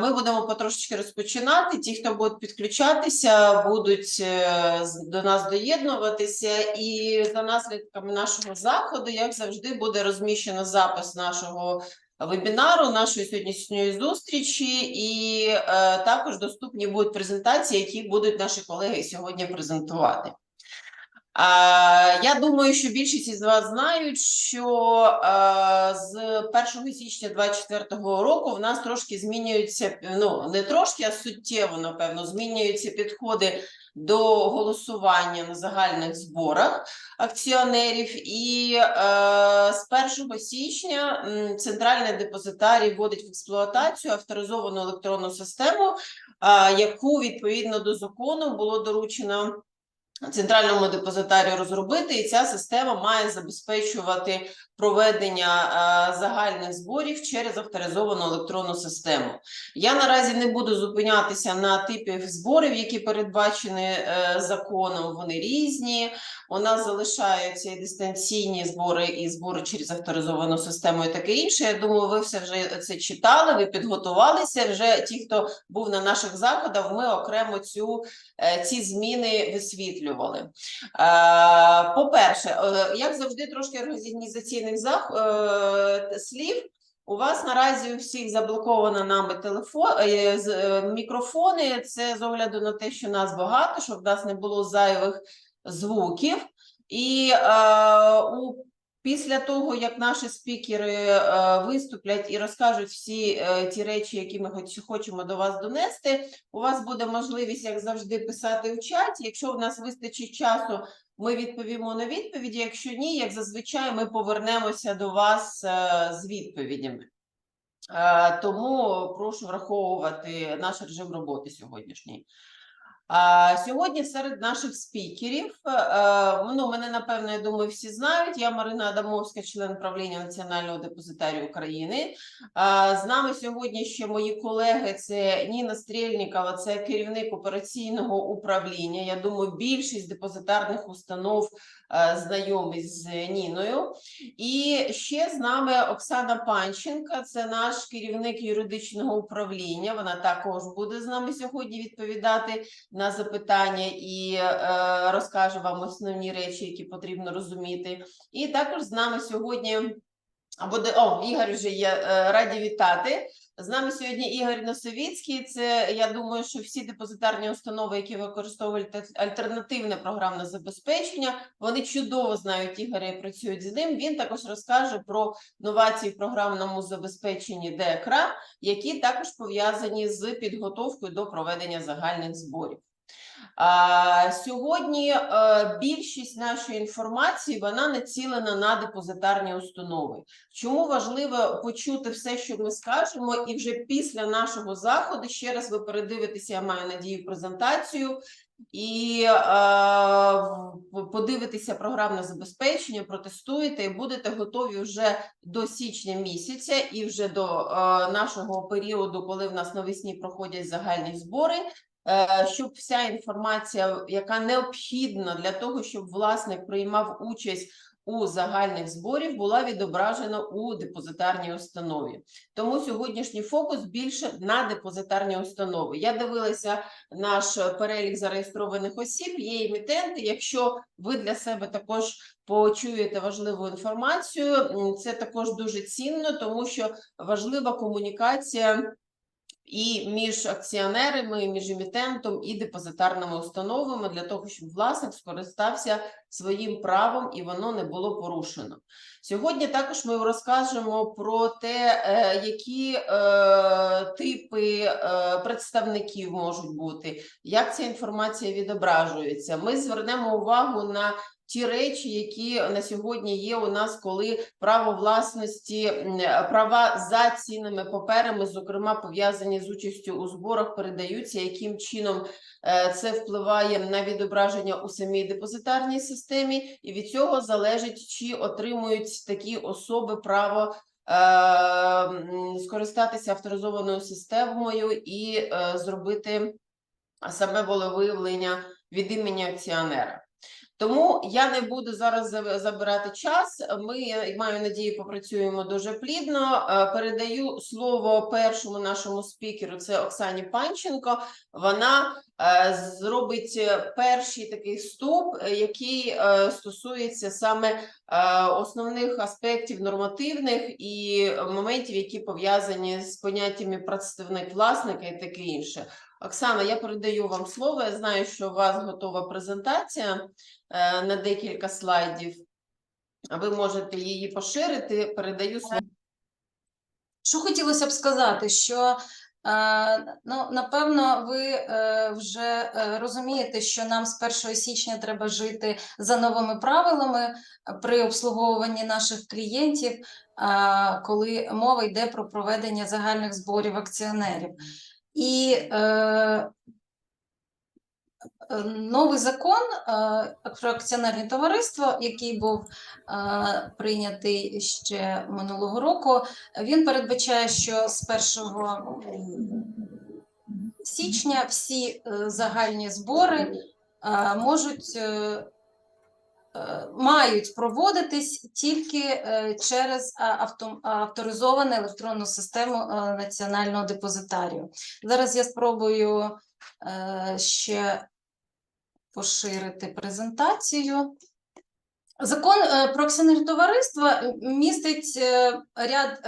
Ми будемо потрошечки розпочинати. Ті, хто будуть підключатися, будуть е, до нас доєднуватися. І за наслідками нашого заходу, як завжди, буде розміщено запис нашого вебінару, нашої сьогоднішньої зустрічі, і е, також доступні будуть презентації, які будуть наші колеги сьогодні презентувати. Я думаю, що більшість із вас знають, що з 1 січня 2024 року в нас трошки змінюються, ну не трошки, а суттєво, напевно, змінюються підходи до голосування на загальних зборах акціонерів. І е, з 1 січня центральний депозитарій вводить в експлуатацію авторизовану електронну систему, яку відповідно до закону було доручено центральному депозитарію розробити, і ця система має забезпечувати проведення е, загальних зборів через авторизовану електронну систему. Я наразі не буду зупинятися на типі зборів, які передбачені е, законом. Вони різні. У нас залишаються і дистанційні збори, і збори через авторизовану систему, і таке інше. Я думаю, ви все вже це читали, ви підготувалися. Вже ті, хто був на наших заходах, ми окремо цю е, ці зміни висвітлювали. Е, По-перше, е, як завжди, трошки організаційних зах... е, слів. У вас наразі у всіх заблоковано нами телефон, е, е, мікрофони. Це з огляду на те, що нас багато, щоб в нас не було зайвих звуків. І е, у Після того, як наші спікери е, виступлять і розкажуть всі е, ті речі, які ми хочемо до вас донести, у вас буде можливість, як завжди, писати в чаті. Якщо в нас вистачить часу, ми відповімо на відповіді. Якщо ні, як зазвичай, ми повернемося до вас е, з відповідями. Тому прошу враховувати наш режим роботи сьогоднішній. А сьогодні серед наших спікерів, е, ну мене напевно, я думаю, всі знають. Я Марина Адамовська, член правління Національного депозитарію України. З нами сьогодні ще мої колеги. Це Ніна Стрєльнікова, це керівник операційного управління. Я думаю, більшість депозитарних установ е, знайомі з Ніною. І ще з нами Оксана Панченка, це наш керівник юридичного управління. Вона також буде з нами сьогодні відповідати на запитання і е, розкаже вам основні речі, які потрібно розуміти. І також з нами сьогодні. Буде о, Ігор вже є е, раді вітати. З нами сьогодні Ігор Носовіцький. Це я думаю, що всі депозитарні установи, які використовують альтернативне програмне забезпечення, вони чудово знають Ігоря і працюють з ним. Він також розкаже про новації в програмному забезпеченні ДЕКРА, які також пов'язані з підготовкою до проведення загальних зборів. Сьогодні е, більшість нашої інформації вона націлена на депозитарні установи. Чому важливо почути все, що ми скажемо, і вже після нашого заходу ще раз ви передивитеся, я маю надію, презентацію і е, подивитеся програмне забезпечення, протестуєте і будете готові вже до січня місяця і вже до е, нашого періоду, коли в нас навесні проходять загальні збори. Е, Щоб вся інформація, яка необхідна для того, щоб власник приймав участь у загальних зборів, була відображена у депозитарній установі. Тому сьогоднішній фокус більше на депозитарні установи. Я дивилася наш перелік зареєстрованих осіб, є емітенти. Якщо ви для себе також почуєте важливу інформацію, це також дуже цінно, тому що важлива комунікація. І між акціонерами, між емітентом і депозитарними установами для того, щоб власник скористався своїм правом і воно не було порушено. Сьогодні також ми розкажемо про те, е, які е, типи е, представників можуть бути, як ця інформація відображується. Ми звернемо увагу на ті речі, які на сьогодні є у нас, коли право власності, права за цінними паперами, зокрема пов'язані з участю у зборах, передаються, яким чином е, це впливає на відображення у самій депозитарній системі, і від цього залежить, чи отримують такі особи право. е, Скористатися авторизованою системою і е, зробити саме волевиявлення від імені акціонера. Тому я не буду зараз за- забирати час. Ми маю надію, попрацюємо дуже плідно. Е, Передаю слово першому нашому спікеру. Це Оксані Панченко. Вона е, зробить е, перший такий вступ, який стосується саме основних аспектів нормативних і моментів, які пов'язані з поняттями представник власника і таке інше. Оксана, я передаю вам слово. Я знаю, що у вас готова презентація на декілька слайдів. Ви можете її поширити. Передаю слово. Що хотілося б сказати, що е, ну, напевно, ви е, вже е, розумієте, що нам з 1 січня треба жити за новими правилами е, при обслуговуванні наших клієнтів, е, коли мова йде про проведення загальних зборів акціонерів. І е, е, новий закон е, про акціонерне товариство, який був е, прийнятий ще минулого року, він передбачає, що з 1 січня всі е, загальні збори можуть мають проводитись тільки через авторизовану електронну систему національного депозитарію. Зараз я спробую ще поширити презентацію. Закон е, про акціонерне товариство е, містить е, ряд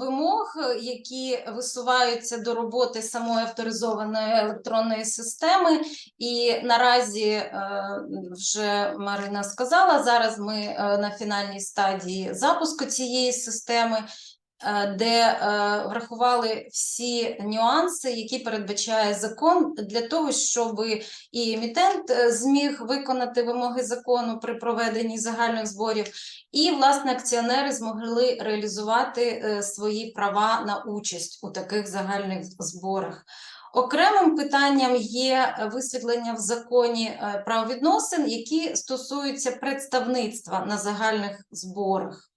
вимог, які висуваються до роботи самої авторизованої електронної системи. І наразі вже Марина сказала, зараз ми на фінальній стадії запуску цієї системи, де е, врахували всі нюанси, які передбачає закон, для того, щоб і емітент е, зміг виконати вимоги закону при проведенні загальних зборів, і власне акціонери змогли реалізувати е, свої права на участь у таких загальних зборах. Окремим питанням є е, висвітлення в законі е, правовідносин, які стосуються представництва на загальних зборах.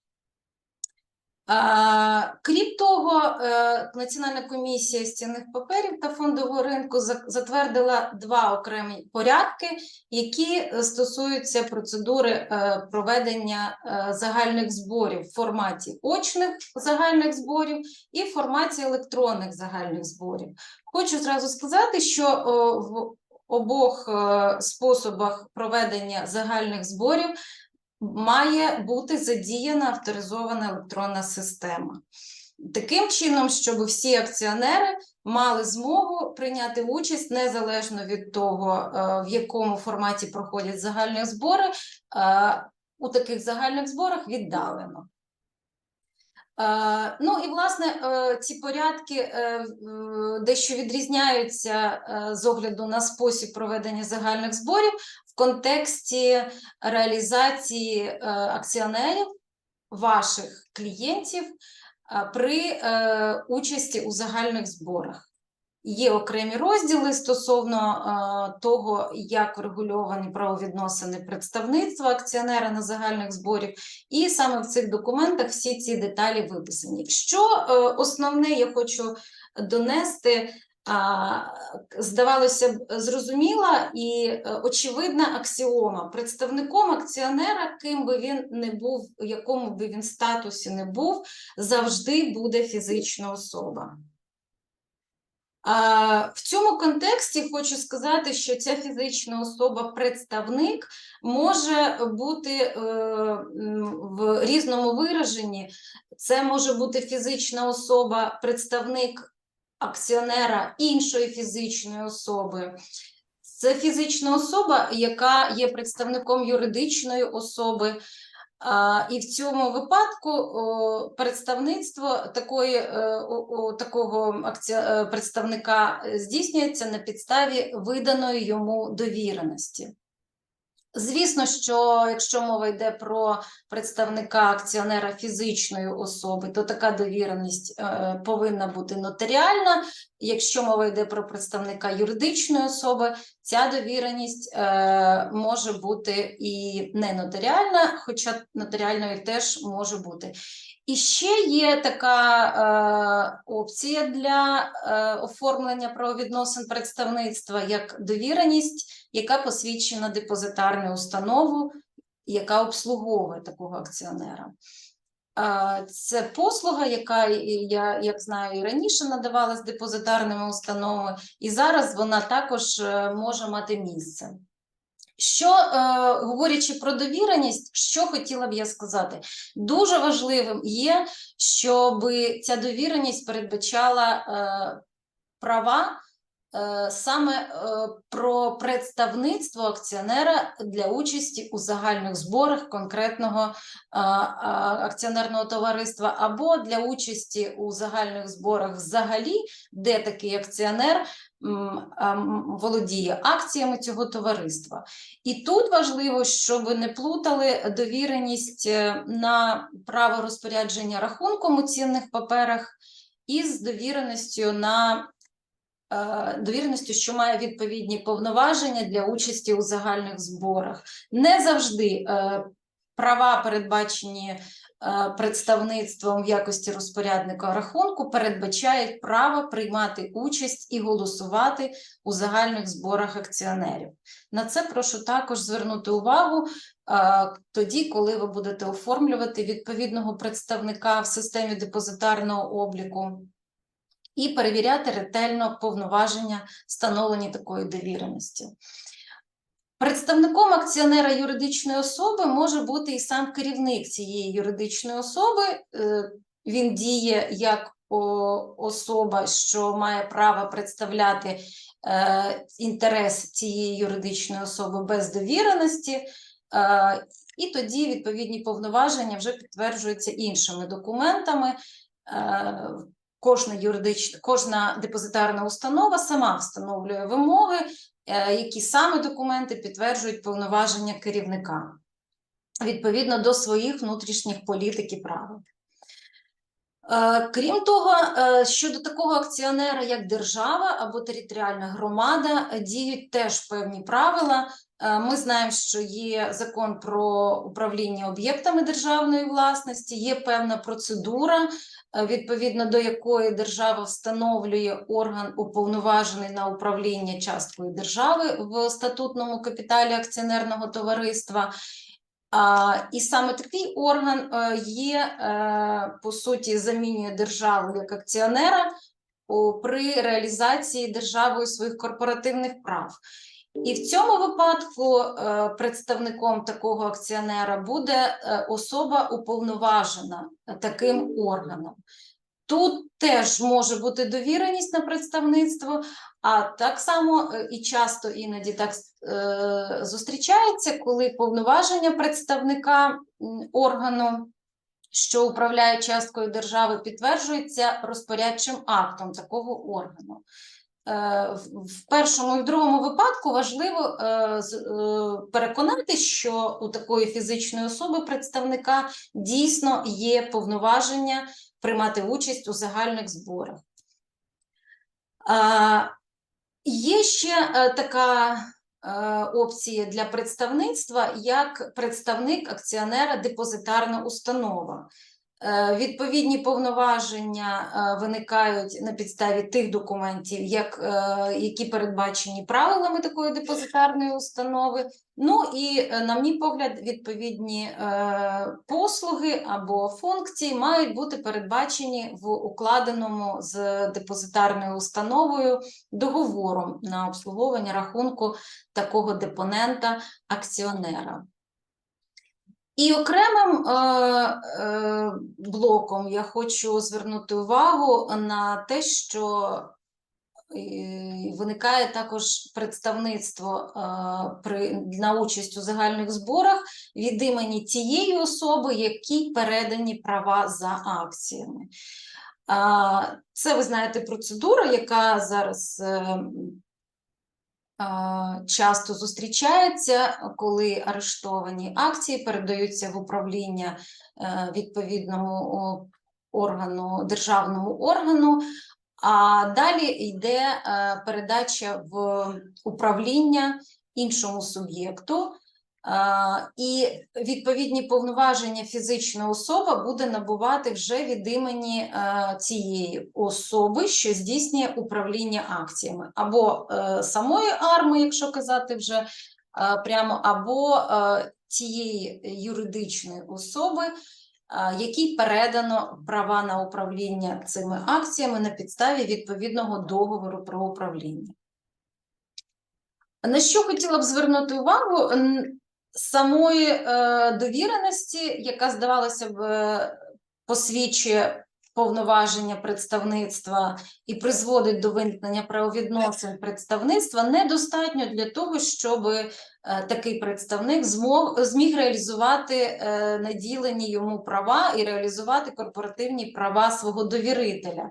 Крім того, е, Національна комісія з цінних паперів та фондового ринку затвердила два окремі порядки, які стосуються процедури е, проведення е, загальних зборів в форматі очних загальних зборів і в форматі електронних загальних зборів. Хочу зразу сказати, що в обох способах проведення загальних зборів має бути задіяна авторизована електронна система. Таким чином, щоб всі акціонери мали змогу прийняти участь незалежно від того, е, в якому форматі проходять загальні збори, е, у таких загальних зборах віддалено. Е, Ну і власне ці порядки дещо відрізняються з огляду на спосіб проведення загальних зборів в контексті реалізації е, акціонерів, ваших клієнтів е, при е, участі у загальних зборах. Є окремі розділи стосовно того, як врегульовані правовідносини представництва акціонера на загальних зборів, і саме в цих документах всі ці деталі виписані. Що основне я хочу донести, здавалося б, зрозуміла і е, очевидна аксіома. Представником акціонера, ким би він не був, в якому би він статусі не був, завжди буде фізична особа. В цьому контексті хочу сказати, що ця фізична особа-представник може бути е, в різному вираженні. Це може бути фізична особа, представник акціонера іншої фізичної особи. Це фізична особа, яка є представником юридичної особи. І в цьому випадку представництво такої, е, такого е, представника здійснюється на підставі виданої йому довіреності. Звісно, що якщо мова йде про представника акціонера фізичної особи, то така довіреність е, повинна бути нотаріальна, якщо мова йде про представника юридичної особи, ця довіреність е, може бути і не нотаріальна, хоча нотаріальною теж може бути. І ще є така е, опція для е, оформлення правовідносин представництва як довіреність, яка посвідчена депозитарною установу, яка обслуговує такого акціонера. Е, Це послуга, яка я як знаю і раніше надавалась депозитарними установами, і зараз вона також е, може мати місце. Що е, говорячи про довіреність, що хотіла б я сказати? Дуже важливим є, щоб ця довіреність передбачала е, права саме е, про представництво акціонера для участі у загальних зборах конкретного а, акціонерного товариства або для участі у загальних зборах взагалі, де такий акціонер володіє акціями цього товариства. І тут важливо, щоб не плутали довіреність е, на право розпорядження рахунком у цінних паперах із довіреністю на е, що має відповідні повноваження для участі у загальних зборах. Не завжди е, права, передбачені е, представництвом в якості розпорядника рахунку, передбачають право приймати участь і голосувати у загальних зборах акціонерів. На це прошу також звернути увагу тоді, коли ви будете оформлювати відповідного представника в системі депозитарного обліку і перевіряти ретельно повноваження, встановлені такої довіреності. Представником акціонера юридичної особи може бути і сам керівник цієї юридичної особи. Е, Він діє як особа, що має право представляти е, інтерес цієї юридичної особи без довіреності, е, і тоді відповідні повноваження вже підтверджуються іншими документами. Кожна юридична, кожна депозитарна установа сама встановлює вимоги, е, які саме документи підтверджують повноваження керівника відповідно до своїх внутрішніх політик і правил. Е, Крім того, е, щодо такого акціонера, як держава або територіальна громада, діють теж певні правила. Ми знаємо, що є закон про управління об'єктами державної власності, є певна процедура, відповідно до якої держава встановлює орган уповноважений на управління часткою держави в статутному капіталі акціонерного товариства. І саме такий орган е, є, е, по суті, замінює державу як акціонера при реалізації державою своїх корпоративних прав. І в цьому випадку е, представником такого акціонера буде е, особа уповноважена таким органом. Тут теж може бути довіреність на представництво, а так само е, і часто іноді так е, зустрічається, коли повноваження представника органу, що управляє часткою держави, підтверджується розпорядчим актом такого органу. Е, в- першому і в другому випадку важливо е, е, переконати, що у такої фізичної особи представника дійсно є повноваження приймати участь у загальних зборах. Є ще така опція для представництва, як представник акціонера депозитарна установа. Е, Відповідні повноваження е, виникають на підставі тих документів, як, е, які передбачені правилами такої депозитарної установи. Ну і, на мій погляд, відповідні послуги або функції мають бути передбачені в укладеному з депозитарною установою договором на обслуговування рахунку такого депонента акціонера. І окремим е, е, блоком я хочу звернути увагу на те, що е, виникає також представництво е, при, на участь у загальних зборах від імені тієї особи, якій передані права за акціями. Це, ви знаєте, процедура, яка зараз е, часто зустрічається, коли арештовані акції передаються в управління відповідного відповідному органу, державному органу, А далі йде е, передача в управління іншому суб'єкту, е, і відповідні повноваження фізична особа буде набувати вже від імені е, цієї особи, що здійснює управління акціями, або е, самої арми, якщо казати вже е, прямо, або тієї юридичної особи, якій передано права на управління цими акціями на підставі відповідного договору про управління. На що хотіла б звернути увагу самої е, довіреності, яка здавалося б е, посвідчує повноваження представництва і призводить до виникнення правовідносин представництва, недостатньо для того, щоб е, такий представник змог зміг реалізувати е, наділені йому права і реалізувати корпоративні права свого довірителя.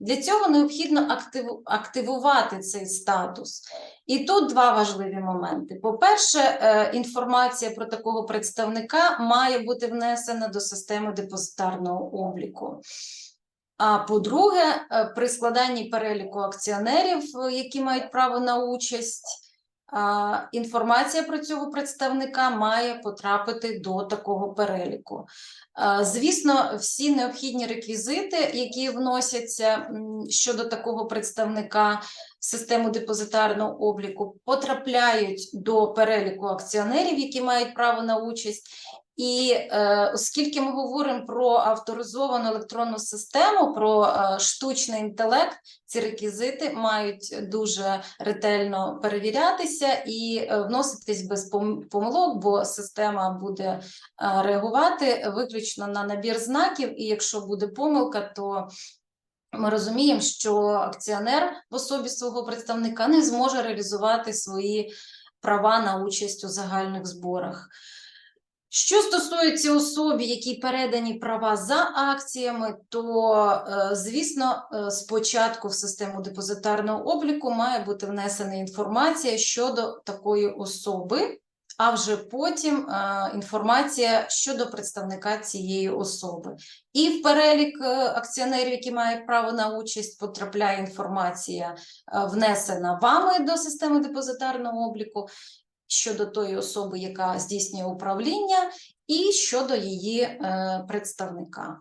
Для цього необхідно активу- активувати цей статус. І тут два важливі моменти. По-перше, е, інформація про такого представника має бути внесена до системи депозитарного обліку. А по-друге, е, при складанні переліку акціонерів, е, які мають право на участь, інформація про цього представника має потрапити до такого переліку. Звісно, всі необхідні реквізити, які вносяться щодо такого представника в систему депозитарного обліку, потрапляють до переліку акціонерів, які мають право на участь. І е, оскільки ми говоримо про авторизовану електронну систему, про е, штучний інтелект, ці реквізити мають дуже ретельно перевірятися і е, вноситись без помилок, бо система буде е, реагувати виключно на набір знаків, і якщо буде помилка, то ми розуміємо, що акціонер в особі свого представника не зможе реалізувати свої права на участь у загальних зборах. Що стосується особі, які передані права за акціями, то, е, звісно, е, спочатку в систему депозитарного обліку має бути внесена інформація щодо такої особи, а вже потім е, інформація щодо представника цієї особи. І в перелік акціонерів, які мають право на участь, потрапляє інформація, внесена вами до системи депозитарного обліку щодо тої особи, яка здійснює управління, і щодо її е, представника.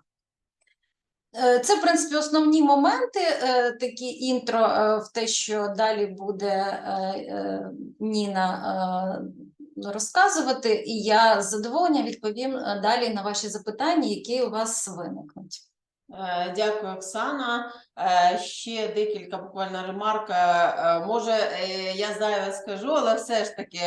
Е, Це, в принципі, основні моменти, е, такі інтро в те, що далі буде Ніна розказувати, і я з задоволенням відповім далі на ваші запитання, які у вас виникнуть. Е, Дякую, Оксана. Е, Ще декілька буквально ремарка. Е, Може, я зайве скажу, але все ж таки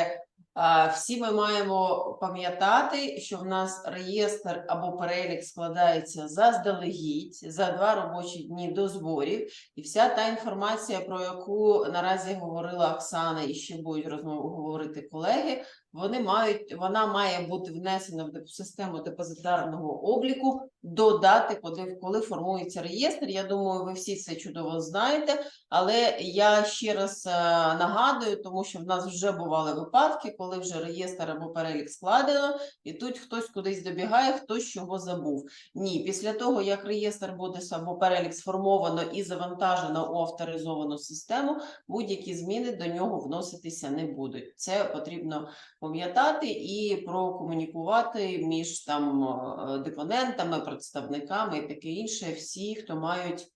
всі ми маємо пам'ятати, що в нас реєстр або перелік складається заздалегідь за два робочі дні до зборів, і вся та інформація, про яку наразі говорила Оксана, і ще будуть розмову говорити колеги. Вони мають, вона має бути внесена в систему депозитарного обліку до дати, коли, формується реєстр. Я думаю, ви всі це чудово знаєте, але я ще раз е, нагадую, тому що в нас вже бували випадки, коли вже реєстр або перелік складено, і тут хтось кудись добігає, хтось чого забув. Ні, після того, як реєстр буде або перелік сформовано і завантажено у авторизовану систему, будь-які зміни до нього вноситися не будуть. Це потрібно пам'ятати і прокомунікувати між там е, депонентами, представниками і таке інше, всі, хто мають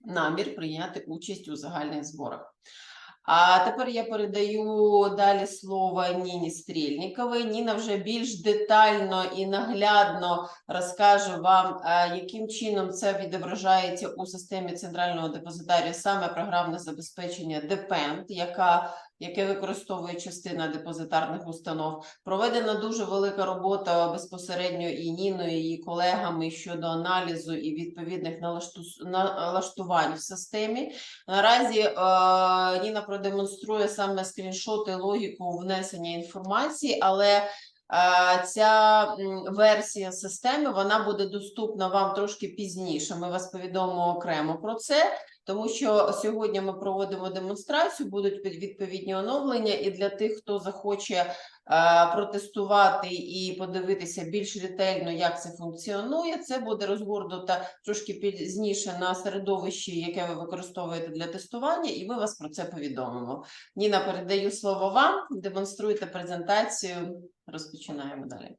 намір прийняти участь у загальних зборах. А тепер я передаю далі слово Ніні Стрільніковій. Ніна вже більш детально і наглядно розкаже вам, е, яким чином це відображається у системі центрального депозитарію, саме програмне забезпечення DEPEND, яка яке використовує частина депозитарних установ. Проведена дуже велика робота безпосередньо і Ніною, і її колегами щодо аналізу і відповідних налаштувань в системі. Наразі е, Ніна продемонструє саме скріншоти, логіку внесення інформації, але е, ця версія системи вона буде доступна вам трошки пізніше. Ми вас повідомимо окремо про це. Тому що сьогодні ми проводимо демонстрацію, будуть відповідні оновлення, і для тих, хто захоче е, протестувати і подивитися більш ретельно, як це функціонує, це буде розгорнуто трошки пізніше на середовищі, яке ви використовуєте для тестування, і ми вас про це повідомимо. Ніна, передаю слово вам. Демонструйте презентацію. Розпочинаємо далі.